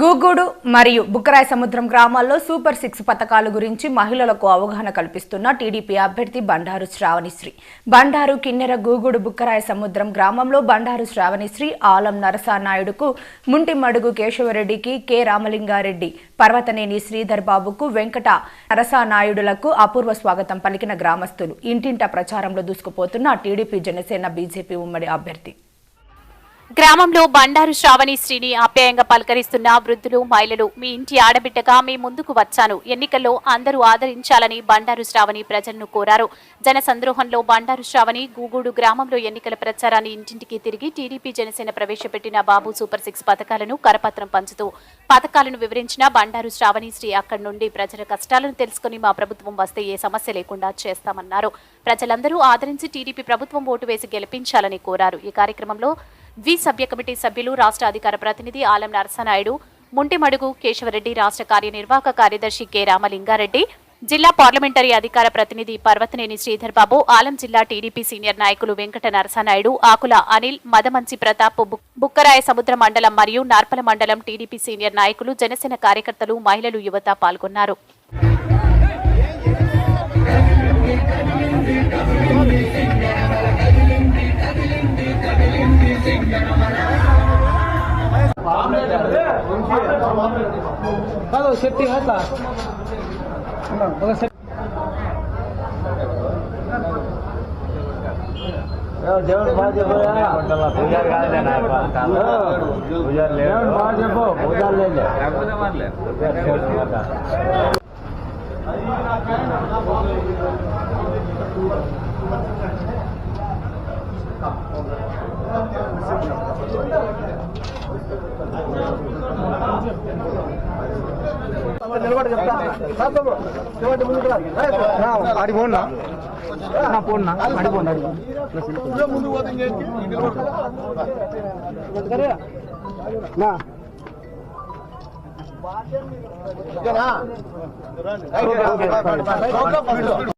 గూగూడు మరియు బుక్కరాయ సముద్రం గ్రామాల్లో సూపర్ సిక్స్ పథకాల గురించి మహిళలకు అవగాహన కల్పిస్తున్న టీడీపీ అభ్యర్థి బండారు శ్రావణిశ్రీ. బండారు కిన్నెర గూగూడు బుక్కరాయ సముద్రం గ్రామంలో బండారు శ్రావణిశ్రీ ఆలం నరసానాయుడుకు ముంటిమడుగు కేశవరెడ్డికి కె. రామలింగారెడ్డి పర్వతనేని శ్రీధర్ బాబుకు వెంకట నరసానాయుడులకు అపూర్వ స్వాగతం పలికిన గ్రామస్తులు. ఇంటింట ప్రచారంలో దూసుకుపోతున్న టీడీపీ జనసేన బీజేపీ ఉమ్మడి అభ్యర్థి. గ్రామంలో బండారు శ్రావణి శ్రీని ఆప్యాయంగా పలకరిస్తున్న వృద్ధులు మహిళలు మీ ఇంటి ఆడబిడ్డగా మీ ముందుకు వచ్చాను. ఎన్నికల్లో అందరూ ఆదరించాలని బండారు శ్రావణి ప్రజలను కోరారు. జన సంద్రోహంలో బండారు శ్రావణి గూగూడు గ్రామంలో ఎన్నికల ప్రచారాన్ని ఇంటింటికి తిరిగి టీడీపీ జనసేన ప్రవేశపెట్టిన బాబు సూపర్ సిక్స్ పథకాలను కరపత్రం పంచుతూ పథకాలను వివరించిన బండారు శ్రావణి శ్రీ అక్కడి నుండి ప్రజల కష్టాలను తెలుసుకుని మా ప్రభుత్వం వస్తే ఏ సమస్య లేకుండా చేస్తామన్నారు. ప్రజలందరూ ఆదరించి టీడీపీ ప్రభుత్వం ఓటు వేసి గెలిపించాలని కోరారు. ఈ కార్యక్రమంలో వి సభ్య కమిటీ సభ్యులు రాష్ట్ర అధికార ప్రతినిధి ఆలం నరసనాయుడు ముంటిమడుగు కేశవరెడ్డి రాష్ట్ర కార్యనిర్వాహక కార్యదర్శి కె రామలింగారెడ్డి జిల్లా పార్లమెంటరీ అధికార ప్రతినిధి పర్వతనేని శ్రీధర్ బాబు ఆలం జిల్లా టీడీపీ సీనియర్ నాయకులు వెంకట నరసనాయుడు ఆకుల అనిల్ మదమంచి ప్రతాప్ బుక్కరాయ సముద్ర మండలం మరియు నార్పల మండలం టీడీపీ సీనియర్ నాయకులు జనసేన కార్యకర్తలు మహిళలు యువత పాల్గొన్నారు. కాదు శక్తి అట్లా ఒక శక్తి దేవుడు బాగా చెప్పరా పూజారి కాదులే నాకు పూజారి లేదు దేవుడు బాగా చెప్పు. పూజారి లేదు ఆడి పోన్నా నా పోన్నా ఆడి పోన్నా ఆడి నా. బుజ్జి,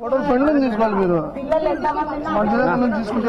ఫోటోలు పెండింగ్ తీసుకోవాలి మీరు. దగ్గర నుంచి తీసుకుంటే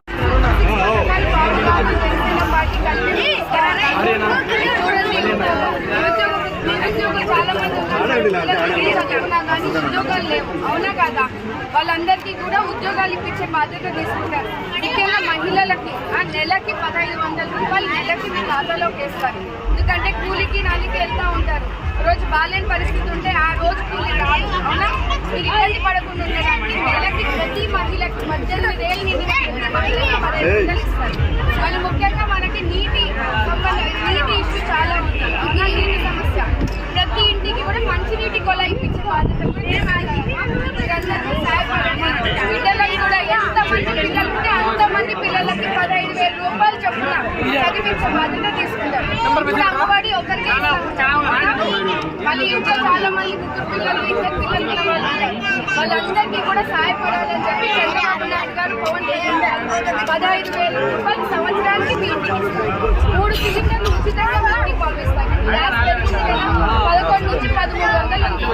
ఉద్యోగాలు లేవు అవునా కదా వాళ్ళందరికీ కూడా ఉద్యోగాలు ఇప్పించే బాధ్యత తీసుకుంటారు ముఖ్యంగా మహిళలకి ఆ నెలకి పదహైదు వందల రూపాయలు నెలకి మీ ఖాతాలోకి వేస్తారు ఎందుకంటే కూలికి నాలికి వెళ్తూ ఉంటారు రోజు బాలేని పరిస్థితి ఉంటే ఆ రోజు కూలి రాదు అవునా ఇబ్బంది పడకుండా ఉండడానికి నెలకి ప్రతి మహిళకి పద్దెనిమిది ఏళ్ళు నిండిన ప్రతి మహిళకి పదహైదు వందలు ఇస్తారు వాళ్ళు ముఖ్యంగా మనకి నీటి సంబంధ- నీటి ఇష్యూ చాలా ఉంది అవునా నీటి సమస్య ప్రతి ఇంటికి కూడా మంచినీటి కొల ఇప్పించే బాధ్యత కూడా తీసుకుంటారు. మీరందరూ సహాయపడండి. బిడ్డలకు కూడా ఎంతమంది పిల్లలు ఉంటే అంతమంది పిల్లలకి పదహైదు వేల రూపాయలు చొప్పున చదివించే బాధ్యత తీసుకుంటారు ఇప్పుడు అమ్మఒడి ఒకరికి ఇస్తారు. మళ్ళీ ఇంట్లో చాలా మంది ముగ్గురు పిల్లలు ఇద్దరు పిల్లలు ఉన్న వాళ్ళు ఉంటారు. వాళ్ళందరికీ కూడా సహాయపడాలని చెప్పి చంద్రబాబు నాయుడు గారు పవన్ కళ్యాణ్ గారు పదహైదు వేల రూపాయలు సంవత్సరానికి మీ ఇంటికి ఇస్తారు మూడు సిలిండర్లు ఉచితంగా మీ ఇంటికి పంపిస్తారు గ్యాస్ పెరిగింది కదా పదకొండు నుంచి పదమూడు వందలు ఉంది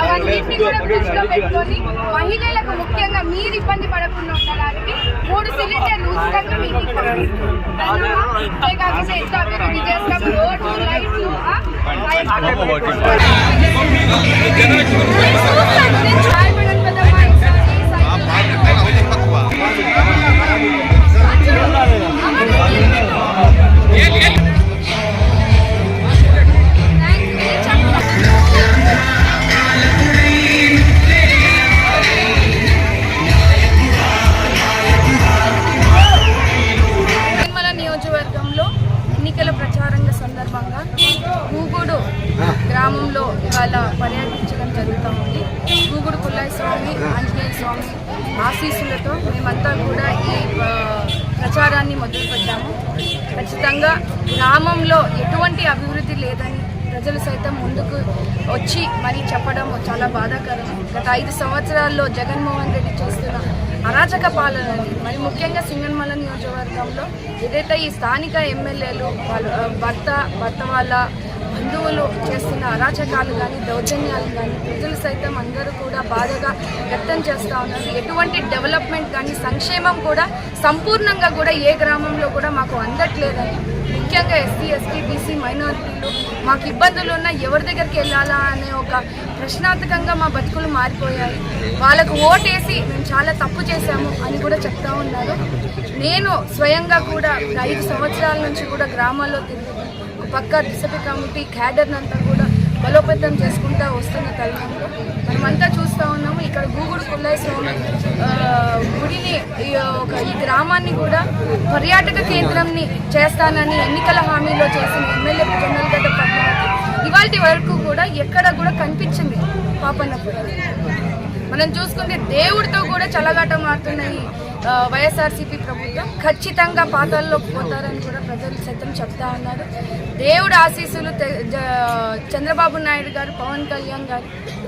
అవన్నింటినీ కూడా దృష్టిలో పెట్టుకొని మహిళలకు ముఖ్యంగా మీరు ఇబ్బంది పడకుండా ఉండడానికి మూడు సిలిండర్లు ఉచితంగా మీ ఇంటికి పంపిస్తారు అంతేకాకుండా ఎంత అభివృద్ధి చేస్తాం రోడ్లు లైట్లు జనరేషన్ స్వామి ఆశీస్సులతో మేమంతా కూడా ఈ ప్రచారాన్ని మొదలుపెట్టాము. ఖచ్చితంగా గ్రామంలో ఎటువంటి అభివృద్ధి లేదని ప్రజలు సైతం ముందుకు వచ్చి మరి చెప్పడం చాలా బాధాకరం. గత ఐదు సంవత్సరాల్లో జగన్మోహన్ రెడ్డి చేస్తున్న అరాచక పాలనని మరి ముఖ్యంగా సింగన్మల నియోజకవర్గంలో ఏదైతే ఈ స్థానిక ఎమ్మెల్యేలు వాళ్ళ భర్త భర్త వాళ్ళ బంధువులు చేస్తున్న అరాచకాలు కానీ దౌర్జన్యాలు కానీ ప్రజలు సైతం అందరూ కూడా బాధగా వ్యక్తం చేస్తూ ఉన్నారు. ఎటువంటి డెవలప్మెంట్ కానీ సంక్షేమం కూడా సంపూర్ణంగా కూడా ఏ గ్రామంలో కూడా మాకు అందట్లేదని ముఖ్యంగా ఎస్సీ ఎస్టీ బీసీ మైనారిటీలు మాకు ఇబ్బందులు ఉన్నా ఎవరి దగ్గరికి వెళ్ళాలా అనే ఒక ప్రశ్నార్థకంగా మా బతుకులు మారిపోయాయి. వాళ్ళకు ఓటేసి మేము చాలా తప్పు చేశాము అని కూడా చెప్తా ఉన్నారు. నేను స్వయంగా కూడా ఐదు సంవత్సరాల నుంచి కూడా గ్రామాల్లో తిరిగి పక్క డిసెంబర్ కమిటీ క్యాడర్ని అంతా కూడా బలోపేతం చేసుకుంటా వస్తున్న తరుణంలో మనమంతా చూస్తూ ఉన్నాము ఇక్కడ గూగుడు కుల్లేశ్వరం స్వామి గుడిని ఈ ఒక ఈ గ్రామాన్ని కూడా పర్యాటక కేంద్రంని చేస్తానని ఎన్నికల హామీలో చేసిన ఎమ్మెల్యే జొన్నలగడ్డ పద్మావతి ఇవాటి వరకు కూడా ఎక్కడ కూడా కనిపించింది పాపన్నప్పుడు మనం చూసుకుంటే దేవుడితో కూడా చల్లగాటం ఆడుతున్నాయి వైఎస్ఆర్సీపీ ప్రభుత్వం ఖచ్చితంగా పాతాల్లో పోతారని కూడా ప్రజలు సైతం చెప్తా ఉన్నారు. దేవుడు ఆశీస్సులు చంద్రబాబు నాయుడు గారు పవన్ కళ్యాణ్ గారు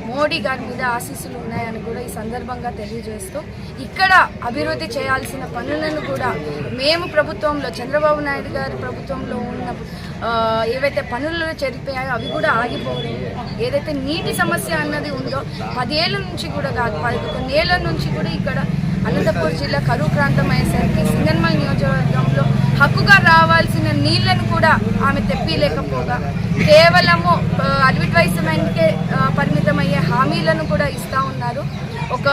మోడీ గారి మీద ఆశీస్సులు ఉన్నాయని కూడా ఈ సందర్భంగా తెలియజేస్తూ ఇక్కడ అభివృద్ధి చేయాల్సిన పనులను కూడా మేము ప్రభుత్వంలో చంద్రబాబు నాయుడు గారి ప్రభుత్వంలో ఉన్న ఏవైతే పనులు చెరిపోయాయో అవి కూడా ఆగిపోవడం ఏదైతే నీటి సమస్య అన్నది ఉందో పదేళ్ళ నుంచి కూడా కాదు పదకొండేళ్ళ నుంచి కూడా ఇక్కడ అనంతపూర్ జిల్లా కరువు ప్రాంతం అయ్యేసరికి సింగన్మల్ నియోజకవర్గంలో హక్కుగా రావాల్సిన నీళ్ళను కూడా ఆమె తెప్పిలేకపోగా కేవలము అడ్వర్టైజ్మెంట్కే పరిమితమయ్యే హామీలను కూడా ఇస్తూ ఉన్నారు. ఒక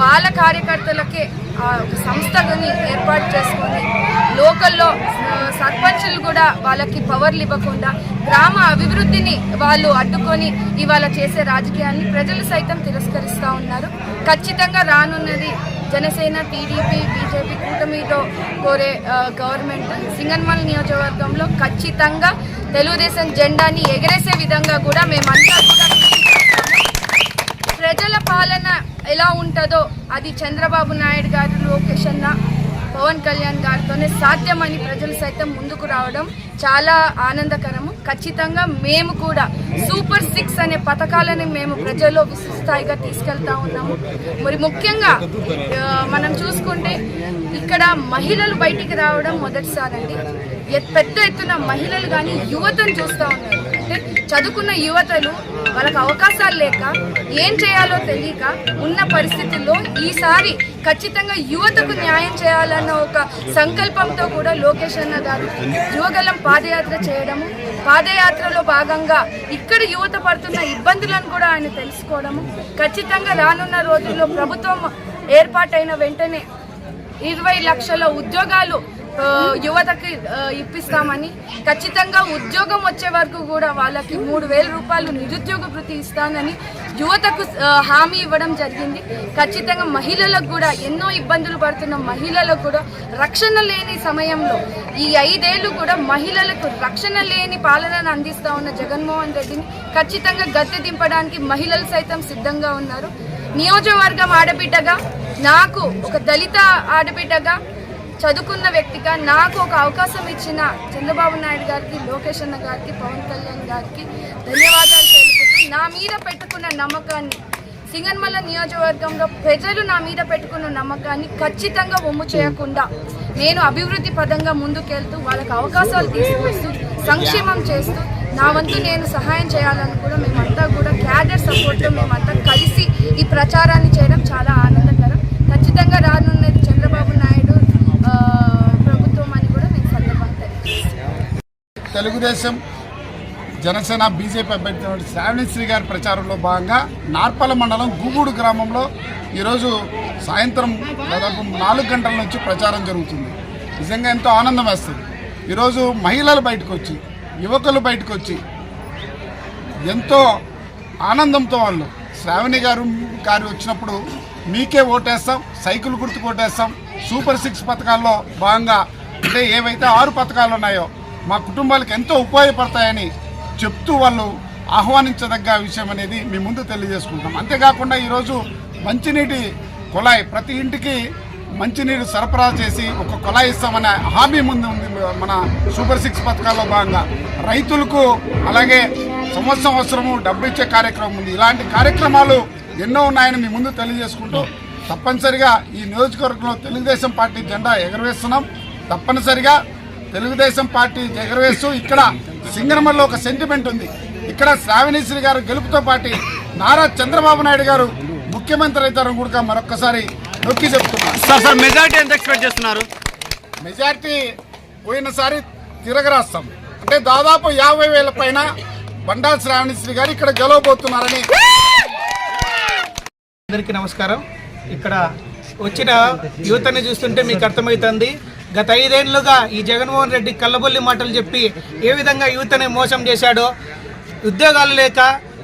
వాళ్ళ కార్యకర్తలకే ఒక సంస్థని ఏర్పాటు చేసుకొని లోకల్లో సర్పంచులు కూడా వాళ్ళకి పవర్లు ఇవ్వకుండా గ్రామ అభివృద్ధిని వాళ్ళు అడ్డుకొని ఇవాళ చేసే రాజకీయాన్ని ప్రజలు సైతం తిరస్కరిస్తూ ఉన్నారు. ఖచ్చితంగా రానున్నది జనసేన టీడీపీ బీజేపీ కూటమితో కోరే గవర్నమెంట్ సింగన్మల్ నియోజకవర్గంలో ఖచ్చితంగా తెలుగుదేశం జెండాని ఎగరేసే విధంగా కూడా మేమంతా కూడా ప్రజల పాలన ఎలా ఉంటుందో అది చంద్రబాబు నాయుడు గారు లోకేష్ అన్న పవన్ కళ్యాణ్ గారితోనే సాధ్యమని ప్రజలు సైతం ముందుకు రావడం చాలా ఆనందకరము. ఖచ్చితంగా మేము కూడా సూపర్ సిక్స్ అనే పథకాలని మేము ప్రజల్లో విశ్వస్థాయిగా తీసుకెళ్తా ఉన్నాము. మరి ముఖ్యంగా మనం చూసుకుంటే ఇక్కడ మహిళలు బయటికి రావడం మొదటిసారండి. అండి పెద్ద ఎత్తున మహిళలు కానీ యువతను చూస్తూ ఉన్నారు. అంటే చదువుకున్న యువతలు వాళ్ళకి అవకాశాలు లేక ఏం చేయాలో తెలియక ఉన్న పరిస్థితుల్లో ఈసారి ఖచ్చితంగా యువతకు న్యాయం చేయాలన్న ఒక సంకల్పంతో కూడా లోకేష్ అన్న గారు యువగలం పాదయాత్ర చేయడము పాదయాత్రలో భాగంగా ఇక్కడ యువత పడుతున్న ఇబ్బందులను కూడా ఆయన తెలుసుకోవడము ఖచ్చితంగా రానున్న రోజుల్లో ప్రభుత్వం ఏర్పాటైన వెంటనే ఇరవై లక్షల ఉద్యోగాలు యువతకి ఇప్పిస్తామని ఖచ్చితంగా ఉద్యోగం వచ్చే వరకు కూడా వాళ్ళకి మూడు వేల రూపాయలు నిరుద్యోగ వృత్తి ఇస్తానని యువతకు హామీ ఇవ్వడం జరిగింది. ఖచ్చితంగా మహిళలకు కూడా ఎన్నో ఇబ్బందులు పడుతున్న మహిళలకు కూడా రక్షణ లేని సమయంలో ఈ ఐదేళ్ళు కూడా మహిళలకు రక్షణ లేని పాలనను అందిస్తా ఉన్న జగన్మోహన్ రెడ్డిని ఖచ్చితంగా గద్దె దింపడానికి మహిళలు సైతం సిద్ధంగా ఉన్నారు. నియోజకవర్గం ఆడబిడ్డగా నాకు ఒక దళిత ఆడబిడ్డగా చదువుకున్న వ్యక్తిగా నాకు ఒక అవకాశం ఇచ్చిన చంద్రబాబు నాయుడు గారికి లోకేష్ అన్న గారికి పవన్ కళ్యాణ్ గారికి ధన్యవాదాలు తెలుపుతూ నా మీద పెట్టుకున్న నమ్మకాన్ని సింగన్మల్ల నియోజకవర్గంలో ప్రజలు నా మీద పెట్టుకున్న నమ్మకాన్ని ఖచ్చితంగా ఒమ్ము చేయకుండా నేను అభివృద్ధి పదంగా ముందుకెళ్తూ వాళ్ళకి అవకాశాలు తీసుకొస్తూ సంక్షేమం చేస్తూ నా వంతు నేను సహాయం చేయాలని కూడా మేమంతా కూడా క్యాడర్ సపోర్ట్తో మేమంతా కలిసి ఈ ప్రచారాన్ని చేయడం చాలా ఆనందకరం. ఖచ్చితంగా రానున్నది చంద్రబాబు నాయుడు ఆ, ప్రభుత్వం అని కూడా నేను సందర్భంగా తెలియజేస్తున్నాను. తెలుగుదేశం జనసేన బీజేపీ అభ్యర్థి శ్రావణిశ్రీ గారి ప్రచారంలో భాగంగా నార్పల మండలం గూగూడు గ్రామంలో ఈరోజు సాయంత్రం దాదాపు నాలుగు గంటల నుంచి ప్రచారం జరుగుతుంది. నిజంగా ఎంతో ఆనందం వేస్తుంది. ఈరోజు మహిళలు బయటకు వచ్చి యువకులు బయటకు వచ్చి ఎంతో ఆనందంతో వాళ్ళు. శ్రావణి గారు గారు వచ్చినప్పుడు మీకే ఓటేస్తాం సైకిల్ గుర్తుకు ఓటేస్తాం సూపర్ సిక్స్ పథకాల్లో భాగంగా అంటే ఏవైతే ఆరు పథకాలు ఉన్నాయో మా కుటుంబాలకు ఎంతో ఉపయోగపడతాయని చెప్తూ వాళ్ళు ఆహ్వానించదగ్గ విషయం అనేది మీ ముందు తెలియజేసుకుంటాం అంతేకాకుండా ఈరోజు మంచినీటి కుళాయి ప్రతి ఇంటికి మంచినీరు సరఫరా చేసి ఒక కుళాయి ఇస్తామనే హామీ ముందు ఉంది మన సూపర్ సిక్స్ పథకాల్లో భాగంగా. రైతులకు అలాగే సంవత్సరం అవసరము డబ్బు ఇచ్చే కార్యక్రమం ఉంది. ఇలాంటి కార్యక్రమాలు ఎన్నో ఉన్నాయని మీ ముందు తెలియజేసుకుంటూ తప్పనిసరిగా ఈ నియోజకవర్గంలో తెలుగుదేశం పార్టీ జెండా ఎగరవేస్తున్నాం. తప్పనిసరిగా తెలుగుదేశం పార్టీ ఎగరవేస్తూ ఇక్కడ సింగనమల్లో ఒక సెంటిమెంట్ ఉంది. ఇక్కడ శ్రావణీశ్వరి గారు గెలుపుతో పాటు నారా చంద్రబాబు నాయుడు గారు ముఖ్యమంత్రి అవుతారని కూడా మరొక్కసారి నొక్కి చెప్తున్నారు. సార్ సార్ మెజారిటీ ఎంత ఎక్స్పెక్ట్ చేస్తున్నారు? మెజార్టీ పోయినసారి తిరగరాస్తాం. అంటే దాదాపు యాభై వేల పైన బండా శ్రావణిశ్రీ గారు ఇక్కడ గెలవబోతున్నారని. అందరికీ నమస్కారం. ఇక్కడ వచ్చిన యువతని చూస్తుంటే మీకు అర్థమవుతుంది. గత ఐదేళ్ళుగా ఈ జగన్మోహన్ రెడ్డి కల్లబొల్లి మాటలు చెప్పి ఏ విధంగా యువతని మోసం చేశాడో ఉద్యోగాలు లేక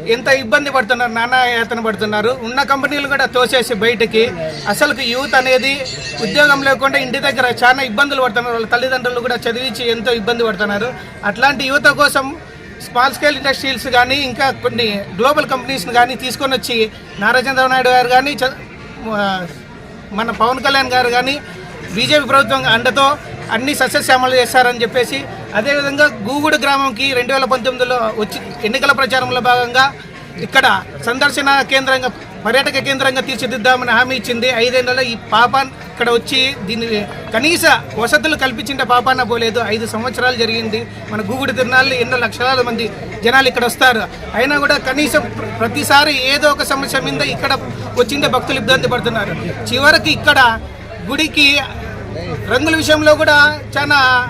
ఎంత ఇబ్బంది పడుతున్నారు నానా యాతన పడుతున్నారు ఉన్న కంపెనీలు కూడా తోసేసి బయటకి అసలుకి యూత్ అనేది ఉద్యోగం లేకుండా ఇంటి దగ్గర చాలా ఇబ్బందులు పడుతున్నారు వాళ్ళ తల్లిదండ్రులు కూడా చదివించి ఎంతో ఇబ్బంది పడుతున్నారు. అట్లాంటి యువత కోసం స్మాల్ స్కేల్ ఇండస్ట్రీస్ కానీ ఇంకా కొన్ని గ్లోబల్ కంపెనీస్ని కానీ తీసుకొని వచ్చి నారా చంద్రబాబు నాయుడు గారు కానీ చ- మన పవన్ కళ్యాణ్ గారు కానీ బీజేపీ ప్రభుత్వం అండతో అన్ని సస్యశ్యామలు చేస్తారని చెప్పేసి అదేవిధంగా గూగుడు గ్రామంకి రెండు వేల పంతొమ్మిదిలో వచ్చి ఎన్నికల ప్రచారంలో భాగంగా ఇక్కడ సందర్శన కేంద్రంగా పర్యాటక కేంద్రంగా తీర్చిదిద్దామని హామీ ఇచ్చింది. ఐదేళ్ళలో ఈ పాప ఇక్కడ వచ్చి దీన్ని కనీస వసతులు కల్పించిన పాపాన పోలేదు. ఐదు సంవత్సరాలు జరిగింది. మన గూగుడు తిరునాళ్ళు ఎన్నో లక్షలాది మంది జనాలు ఇక్కడ వస్తారు. అయినా కూడా కనీసం ప్రతిసారి ఏదో ఒక సమస్య మీద ఇక్కడ వచ్చిందే భక్తులు ఇబ్బంది పడుతున్నారు. చివరికి ఇక్కడ గుడికి రంగుల విషయంలో కూడా చాలా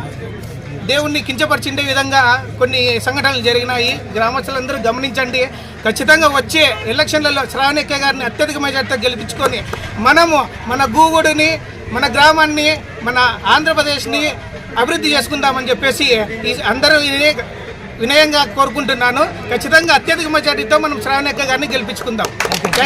దేవుణ్ణి కించపరిచిండే విధంగా కొన్ని సంఘటనలు జరిగినాయి. గ్రామస్తులందరూ గమనించండి. ఖచ్చితంగా వచ్చే ఎలక్షన్లలో శ్రావణిక్క గారిని అత్యధిక మెజార్టీతో గెలిపించుకొని మనము మన గూగుడిని మన గ్రామాన్ని మన ఆంధ్రప్రదేశ్ని అభివృద్ధి చేసుకుందామని చెప్పేసి ఈ అందరూ వినయ- వినయంగా కోరుకుంటున్నాను. ఖచ్చితంగా అత్యధిక మెజార్టీతో మనం శ్రావణిక్క గారిని గెలిపించుకుందాం. థ్యాంక్